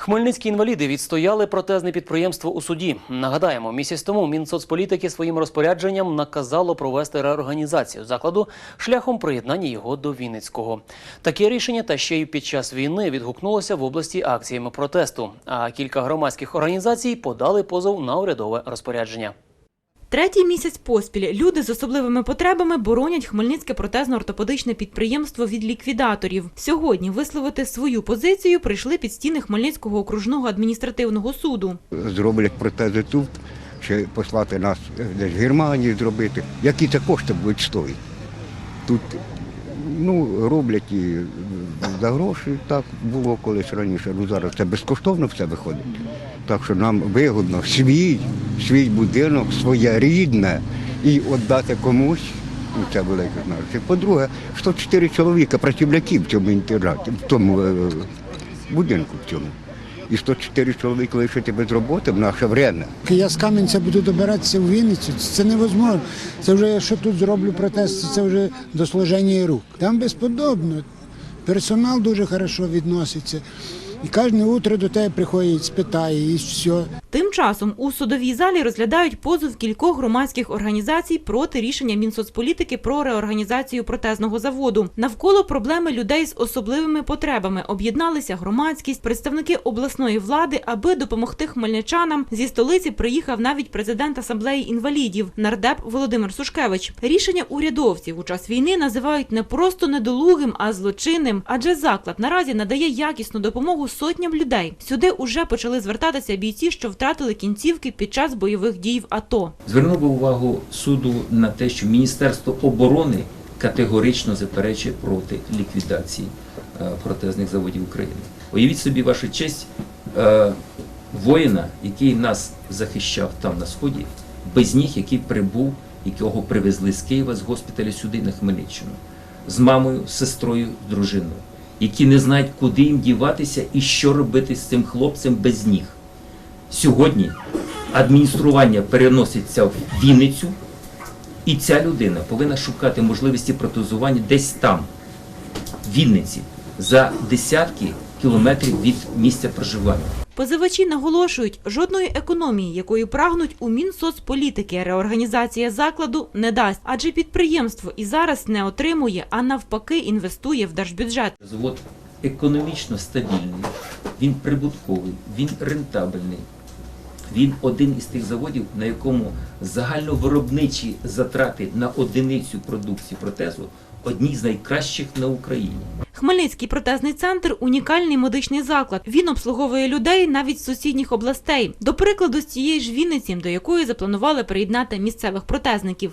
Хмельницькі інваліди відстояли протезне підприємство у суді. Нагадаємо, місяць тому Мінсоцполітики своїм розпорядженням наказало провести реорганізацію закладу шляхом приєднання його до Вінницького. Таке рішення та ще й під час війни відгукнулося в області акціями протесту. А кілька громадських організацій подали позов на урядове розпорядження. Третій місяць поспіль люди з особливими потребами боронять Хмельницьке протезно-ортопедичне підприємство від ліквідаторів. Сьогодні висловити свою позицію прийшли під стіни Хмельницького окружного адміністративного суду. зроблять протези тут, чи послати нас десь в Германію зробити. Які це кошти будуть стоїти? Тут ну, роблять і за гроші, так було колись раніше. Ну зараз це безкоштовно все виходить. Так що нам вигодно свій, свій будинок, своє рідне і віддати комусь. Ну, це велике значення. По-друге, 104 чоловіка працівників в цьому інтернаті, в тому е, будинку в цьому. І 104 чоловіка лишити без роботи в наше время. Я з Кам'янця буду добиратися в Вінницю. Це невозможно. Це вже що тут зроблю протест, це вже до сложення рук. Там безподобно. Персонал дуже хорошо відноситься. І кожне утро до тебе приходить, спитає, і все. Тим часом у судовій залі розглядають позов кількох громадських організацій проти рішення Мінсоцполітики про реорганізацію протезного заводу. Навколо проблеми людей з особливими потребами об'єдналися громадськість, представники обласної влади, аби допомогти хмельничанам. Зі столиці приїхав навіть президент асамблеї інвалідів нардеп Володимир Сушкевич. Рішення урядовців у час війни називають не просто недолугим, а злочинним, адже заклад наразі надає якісну допомогу сотням людей. Сюди уже почали звертатися бійці, що втратили кінцівки під час бойових дій в АТО. Звернув би увагу суду на те, що Міністерство оборони категорично заперечує проти ліквідації е, протезних заводів України. Уявіть собі, ваша честь, е, воїна, який нас захищав там на сході, без ніг, який прибув, якого привезли з Києва з госпіталя сюди на Хмельниччину, з мамою, сестрою, дружиною, які не знають, куди їм діватися і що робити з цим хлопцем без ніг. Сьогодні адміністрування переноситься в Вінницю, і ця людина повинна шукати можливості протезування десь там, в Вінниці, за десятки кілометрів від місця проживання. Позивачі наголошують, жодної економії, якою прагнуть у Мінсоцполітики, реорганізація закладу не дасть, адже підприємство і зараз не отримує, а навпаки інвестує в держбюджет. Завод економічно стабільний, він прибутковий, він рентабельний. Він один із тих заводів, на якому загальновиробничі затрати на одиницю продукції протезу одні з найкращих на Україні. Хмельницький протезний центр унікальний медичний заклад. Він обслуговує людей навіть з сусідніх областей. До прикладу, з цієї ж Вінниці, до якої запланували приєднати місцевих протезників.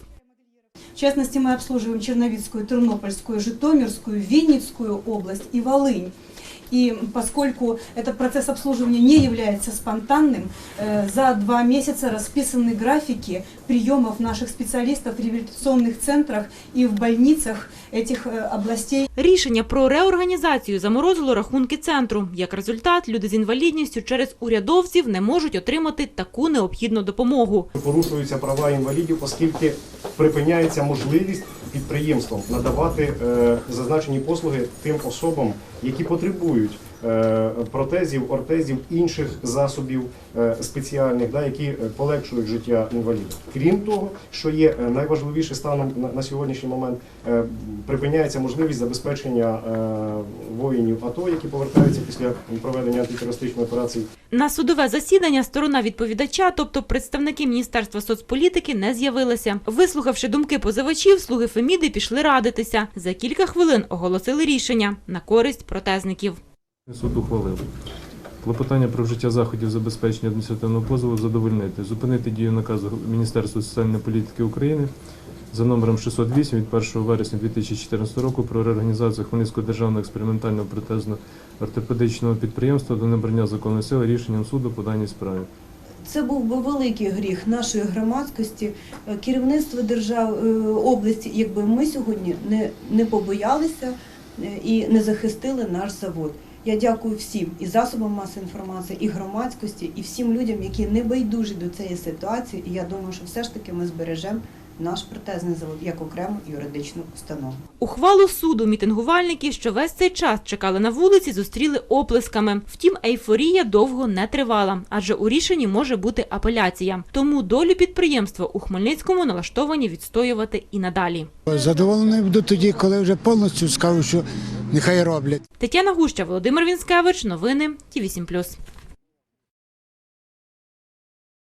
В частности, мы обслуживаем Черновицкую, Тернопольскую, Житомирскую, Винницкую область и Волынь. И поскольку этот процесс обслуживания не является спонтанным, э, за два месяца расписаны графики приемов наших специалистов в реабилитационных центрах и в больницах этих э, областей. Рішення про реорганізацію заморозило рахунки центру. Як результат, люди з інвалідністю через урядовців не можуть отримати таку необхідну допомогу. порушуються права інвалідів, оскільки припиняється можливість підприємствам надавати е, зазначені послуги тим особам, які потребують протезів, ортезів, інших засобів е, спеціальних, да, які е, полегшують життя інваліда. Крім того, що є е, найважливіше станом на, сьогоднішній момент, е, припиняється можливість забезпечення е, воїнів АТО, які повертаються після проведення антитерористичної операції На судове засідання сторона відповідача, тобто представники Міністерства соцполітики, не з'явилися. Вислухавши думки позивачів, слуги Феміди пішли радитися. За кілька хвилин оголосили рішення на користь протезників. Суд ухвалив. Клопотання про вжиття заходів забезпечення адміністративного позову задовольнити, зупинити дію наказу Міністерства соціальної політики України за номером 608 від 1 вересня 2014 року про реорганізацію Хмельницького державного експериментального протезно-ортопедичного підприємства до набрання законної сили рішенням суду по даній справі. Це був би великий гріх нашої громадськості, е, керівництва держав е, області, якби ми сьогодні не, не побоялися е, і не захистили наш завод. Я дякую всім і засобам масової інформації, і громадськості, і всім людям, які не байдужі до цієї ситуації. І я думаю, що все ж таки ми збережемо наш протезний завод як окрему юридичну установу. Ухвалу суду мітингувальники, що весь цей час чекали на вулиці, зустріли оплесками. Втім, ейфорія довго не тривала, адже у рішенні може бути апеляція. Тому долю підприємства у Хмельницькому налаштовані відстоювати і надалі. Задоволений буду тоді, коли вже повністю скажу, що нехай роблять. Тетяна Гуща, Володимир Вінськевич. Новини Ті 8+.